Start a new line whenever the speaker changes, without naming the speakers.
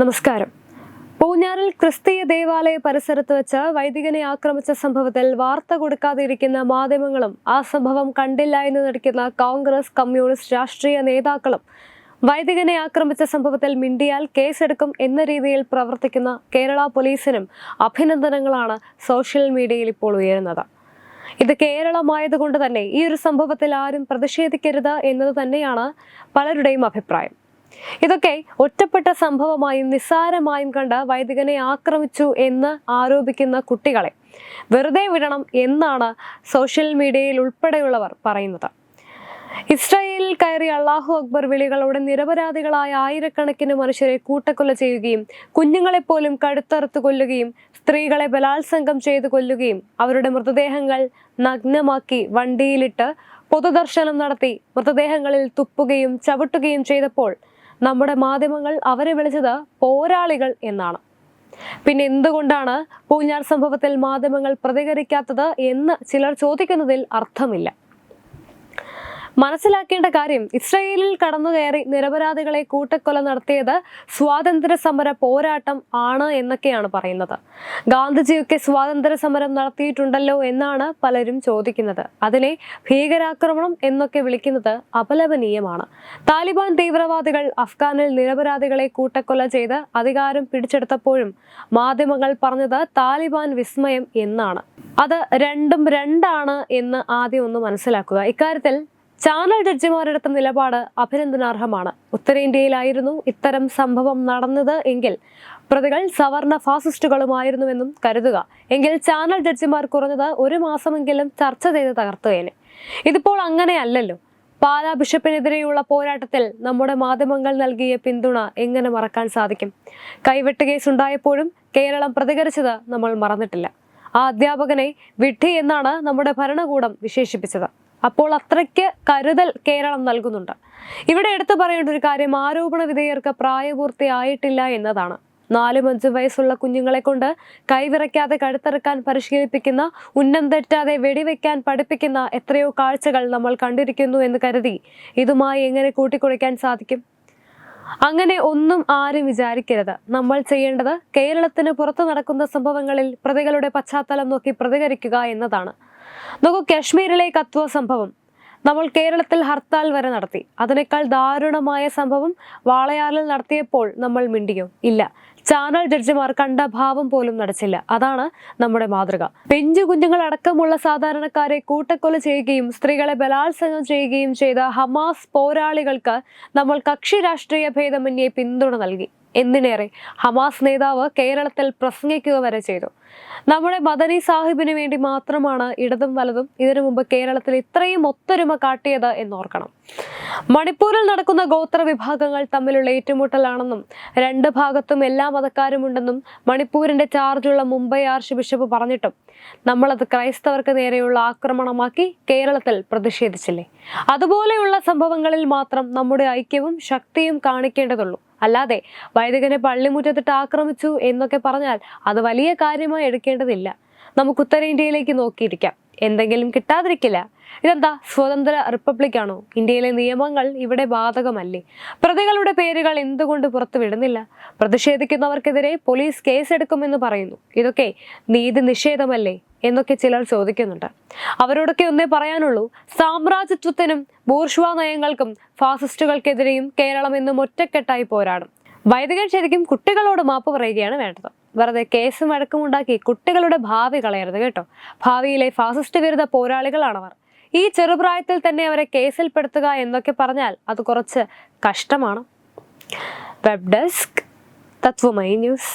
നമസ്കാരം. പൂഞ്ഞാറിൽ ക്രിസ്തീയ ദേവാലയ പരിസരത്ത് വെച്ച് വൈദികനെ ആക്രമിച്ച സംഭവത്തിൽ വാർത്ത കൊടുക്കാതിരിക്കുന്ന മാധ്യമങ്ങളും ആ സംഭവം കണ്ടില്ല എന്ന് നടിക്കുന്ന കോൺഗ്രസ് കമ്മ്യൂണിസ്റ്റ് രാഷ്ട്രീയ നേതാക്കളും വൈദികനെ ആക്രമിച്ച സംഭവത്തിൽ മിണ്ടിയാൽ കേസെടുക്കും എന്ന രീതിയിൽ പ്രവർത്തിക്കുന്ന കേരള പോലീസിനും അഭിനന്ദനങ്ങളാണ് സോഷ്യൽ മീഡിയയിൽ ഇപ്പോൾ ഉയരുന്നത്. ഇത് കേരളമായതുകൊണ്ട് തന്നെ ഈ ഒരു സംഭവത്തിൽ ആരും പ്രതിഷേധിക്കരുത് എന്നത് തന്നെയാണ് പലരുടെയും അഭിപ്രായം. ഇതൊക്കെ ഒറ്റപ്പെട്ട സംഭവമായും നിസ്സാരമായും കണ്ട് വൈദികനെ ആക്രമിച്ചു എന്ന് ആരോപിക്കുന്ന കുട്ടികളെ വെറുതെ വിടണം എന്നാണ് സോഷ്യൽ മീഡിയയിൽ ഉൾപ്പെടെയുള്ളവർ പറയുന്നത്. ഇസ്രായേലിൽ കയറി അള്ളാഹു അക്ബർ വിളികളോടെ നിരപരാധികളായ ആയിരക്കണക്കിന് മനുഷ്യരെ കൂട്ടക്കൊല ചെയ്യുകയും കുഞ്ഞുങ്ങളെപ്പോലും കടുത്തറുത്ത് കൊല്ലുകയും സ്ത്രീകളെ ബലാത്സംഗം ചെയ്ത് കൊല്ലുകയും അവരുടെ മൃതദേഹങ്ങൾ നഗ്നമാക്കി വണ്ടിയിലിട്ട് പൊതുദർശനം നടത്തി മൃതദേഹങ്ങളിൽ തുപ്പുകയും ചവിട്ടുകയും ചെയ്തപ്പോൾ നമ്മുടെ മാധ്യമങ്ങൾ അവരെ വിളിച്ചത് പോരാളികൾ എന്നാണ്. പിന്നെ എന്തുകൊണ്ടാണ് പൂഞ്ഞാർ സംഭവത്തിൽ മാധ്യമങ്ങൾ പ്രതികരിക്കാത്തത് എന്ന് ചിലർ ചോദിക്കുന്നതിൽ അർത്ഥമില്ല. മനസ്സിലാക്കേണ്ട കാര്യം ഇസ്രയേലിൽ കടന്നു കയറി നിരപരാധികളെ കൂട്ടക്കൊല നടത്തിയത് സ്വാതന്ത്ര്യ സമര പോരാട്ടം ആണ് എന്നൊക്കെയാണ് പറയുന്നത്. ഗാന്ധിജിയൊക്കെ സ്വാതന്ത്ര്യ സമരം നടത്തിയിട്ടുണ്ടല്ലോ എന്നാണ് പലരും ചോദിക്കുന്നത്. അതിനെ ഭീകരാക്രമണം എന്നൊക്കെ വിളിക്കുന്നത് അപലപനീയമാണ്. താലിബാൻ തീവ്രവാദികൾ അഫ്ഗാനിൽ നിരപരാധികളെ കൂട്ടക്കൊല ചെയ്ത് അധികാരം പിടിച്ചെടുത്തപ്പോഴും മാധ്യമങ്ങൾ പറഞ്ഞത് താലിബാൻ വിസ്മയം എന്നാണ്. അത് രണ്ടും രണ്ടാണ് എന്ന് ആദ്യം ഒന്ന് മനസ്സിലാക്കുക. ഇക്കാര്യത്തിൽ ചാനൽ ജഡ്ജിമാരെടുത്ത നിലപാട് അഭിനന്ദനാർഹമാണ്. ഉത്തരേന്ത്യയിലായിരുന്നു ഇത്തരം സംഭവം നടന്നത് എങ്കിൽ പ്രതികൾ സവർണ ഫാസിസ്റ്റുകളുമായിരുന്നുവെന്നും കരുതുക. എങ്കിൽ ചാനൽ ജഡ്ജിമാർ കുറഞ്ഞത് ഒരു മാസമെങ്കിലും ചർച്ച ചെയ്ത് തകർത്തുകേനെ ഇതിപ്പോൾ അങ്ങനെയല്ലല്ലോ. പാലാ ബിഷപ്പിനെതിരെയുള്ള പോരാട്ടത്തിൽ നമ്മുടെ മാധ്യമങ്ങൾ നൽകിയ പിന്തുണ എങ്ങനെ മറക്കാൻ സാധിക്കും? കൈവെട്ട് കേസ് ഉണ്ടായപ്പോഴും കേരളം പ്രതികരിച്ചത് നമ്മൾ മറന്നിട്ടില്ല. ആ അധ്യാപകനെ വിഡ്ഢി എന്നാണ് നമ്മുടെ ഭരണകൂടം വിശേഷിപ്പിച്ചത്. അപ്പോൾ അത്രയ്ക്ക് കരുതൽ കേരളം നൽകുന്നുണ്ട്. ഇവിടെ എടുത്തു പറയേണ്ട ഒരു കാര്യം ആരോപണ വിധേയർക്ക് പ്രായപൂർത്തിയായിട്ടില്ല എന്നതാണ്. നാലും അഞ്ചും വയസ്സുള്ള കുഞ്ഞുങ്ങളെ കൊണ്ട് കൈവിറയ്ക്കാതെ കഴുത്തിറക്കാൻ പരിശീലിപ്പിക്കുന്ന ഉന്നം തെറ്റാതെ വെടിവെക്കാൻ പഠിപ്പിക്കുന്ന എത്രയോ കാഴ്ചകൾ നമ്മൾ കണ്ടിരിക്കുന്നു എന്ന് കരുതി ഇതുമായി എങ്ങനെ കൂട്ടിക്കുഴയ്ക്കാൻ സാധിക്കും? അങ്ങനെ ഒന്നും ആരും വിചാരിക്കരുത്. നമ്മൾ ചെയ്യേണ്ടത് കേരളത്തിന് പുറത്തു നടക്കുന്ന സംഭവങ്ങളിൽ പ്രതികളുടെ പശ്ചാത്തലം നോക്കി പ്രതികരിക്കുക എന്നതാണ്. നോക്കൂ കാശ്മീരിലെ കത്വ സംഭവം നമ്മൾ കേരളത്തിൽ ഹർത്താൽ വരെ നടത്തി. അതിനേക്കാൾ ദാരുണമായ സംഭവം വാളയാറിൽ നടത്തിയപ്പോൾ നമ്മൾ മിണ്ടിയോ? ഇല്ല. ചാനൽ ജഡ്ജിമാർ കണ്ട ഭാവം പോലും നടച്ചില്ല. അതാണ് നമ്മുടെ മാതൃക. പെഞ്ചു കുഞ്ഞുങ്ങൾ അടക്കമുള്ള സാധാരണക്കാരെ കൂട്ടക്കൊല ചെയ്യുകയും സ്ത്രീകളെ ബലാത്സംഗം ചെയ്യുകയും ചെയ്ത ഹമാസ് പോരാളികൾക്ക് നമ്മൾ കക്ഷി രാഷ്ട്രീയ ഭേദമന്യേ പിന്തുണ നൽകി. എന്തിനേറെ? ഹമാസ് നേതാവ് കേരളത്തിൽ പ്രസംഗിക്കുക വരെ ചെയ്തു. നമ്മുടെ മദനി സാഹിബിന് വേണ്ടി മാത്രമാണ് ഇടതും വലതും ഇതിനു മുമ്പ് കേരളത്തിൽ ഇത്രയും ഒത്തൊരുമ കാട്ടിയത് എന്നോർക്കണം. മണിപ്പൂരിൽ നടക്കുന്ന ഗോത്ര വിഭാഗങ്ങൾ തമ്മിലുള്ള ഏറ്റുമുട്ടലാണെന്നും രണ്ട് ഭാഗത്തും എല്ലാ മതക്കാരുമുണ്ടെന്നും മണിപ്പൂരിന്റെ ചാർജുള്ള മുംബൈ ആർച്ച് ബിഷപ്പ് പറഞ്ഞിട്ടും നമ്മളത് ക്രൈസ്തവർക്ക് നേരെയുള്ള ആക്രമണമാക്കി കേരളത്തിൽ പ്രതിഷേധിച്ചില്ലേ? അതുപോലെയുള്ള സംഭവങ്ങളിൽ മാത്രം നമ്മുടെ ഐക്യവും ശക്തിയും കാണിക്കേണ്ടതുള്ളൂ. അല്ലാതെ വൈദികനെ പള്ളിമുറ്റത്തിട്ട് ആക്രമിച്ചു എന്നൊക്കെ പറഞ്ഞാൽ അത് വലിയ കാര്യമായി എടുക്കേണ്ടതില്ല. നമുക്ക് ഉത്തരേന്ത്യയിലേക്ക് നോക്കിയിരിക്കാം. എന്തെങ്കിലും കിട്ടാതിരിക്കില്ല. ഇതെന്താ? സ്വതന്ത്ര റിപ്പബ്ലിക്കാണോ ഇന്ത്യയിലെ നിയമങ്ങൾ ഇവിടെ ബാധകമല്ലേ? പ്രതികളുടെ പേരുകൾ എന്തുകൊണ്ട് പുറത്തു വിടുന്നില്ല പ്രതിഷേധിക്കുന്നവർക്കെതിരെ പോലീസ് കേസെടുക്കുമെന്ന് പറയുന്നു. ഇതൊക്കെ നീതി നിഷേധമല്ലേ? എന്നൊക്കെ ചിലർ ചോദിക്കുന്നുണ്ട്. അവരോടൊക്കെ ഒന്നേ പറയാനുള്ളൂ സാമ്രാജ്യത്വത്തിനും ബൂർഷ്വാ നയങ്ങൾക്കും ഫാസിസ്റ്റുകൾക്കെതിരെയും കേരളം എന്നും ഒറ്റക്കെട്ടായി പോരാടും. വൈദികൻ ശരിക്കും കുട്ടികളോട് മാപ്പ് പറയുകയാണ് വേണ്ടത്. വെറുതെ കേസ് വഴക്കും ഉണ്ടാക്കി കുട്ടികളുടെ ഭാവി കളയരുത് കേട്ടോ. ഭാവിയിലെ ഫാസിസ്റ്റ് വിരുദ്ധ പോരാളികളാണവർ ഈ ചെറുപ്രായത്തിൽ തന്നെ അവരെ കേസിൽപ്പെടുത്തുക എന്നൊക്കെ പറഞ്ഞാൽ അത് കുറച്ച് കഷ്ടമാണ്. വെബ് ഡെസ്ക് തത്വമൈ ന്യൂസ്